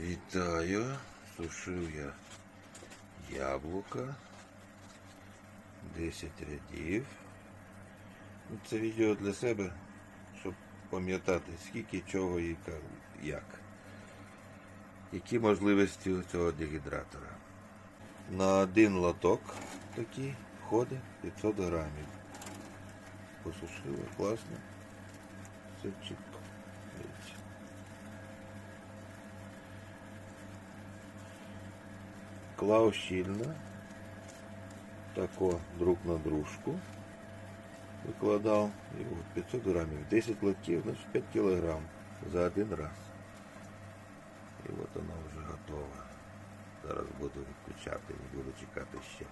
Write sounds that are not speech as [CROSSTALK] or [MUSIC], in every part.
Вітаю. Сушив я яблука. 10 рядів. Ну, Це відео для себе, щоб пам'ятати, скільки чого і як. Які можливості у цього дегідратора. На один лоток такий входить 500 грамів. Посушили, класно. Все чітко. Клав щільно, тако друг на дружку викладав. І от 500 грамів. 10 лотків, значить 5 кілограм за один раз. І от вона вже готова. Зараз буду відключати, не буду чекати ще.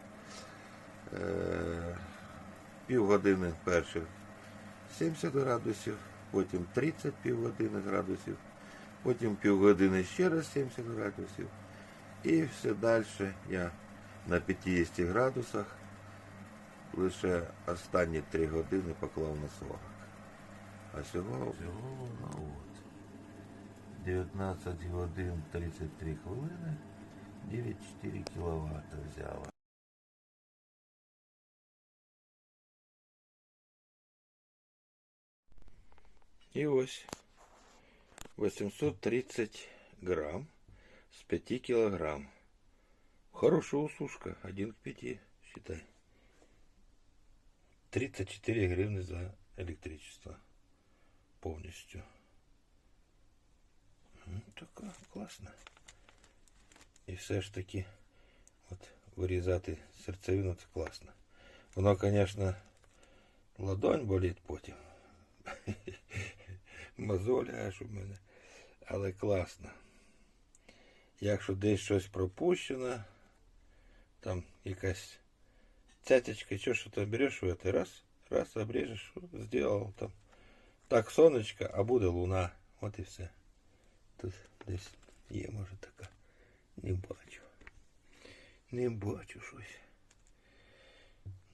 Е, півгодини перших 70 градусів, потім 30 півгодини градусів, потім півгодини ще раз 70 градусів. І все далі я на 50 градусах лише останні 3 години поклав на 40. А всього, всього воно от. 19 годин 33 хвилини, 9,4 кВт взяла. І ось 830 грам с 5 килограмм. Хорошая усушка, 1 к 5, считай. 34 гривны за электричество. Повністю. М, Така класна. І все ж таки, от вирізати серцевину це класно. Воно, звісно, ладонь болить потім. [LAUGHS] Мозоля аж у мене. Але класно. Якщо десь щось пропущено, там якась цяточка, що що то береш в это, раз, раз, обрежеш, сделал там. Так, сонечко, а буде луна. От і все. Тут десь є, може така. Не бачу. Не бачу щось.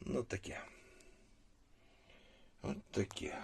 Ну таке. От таке.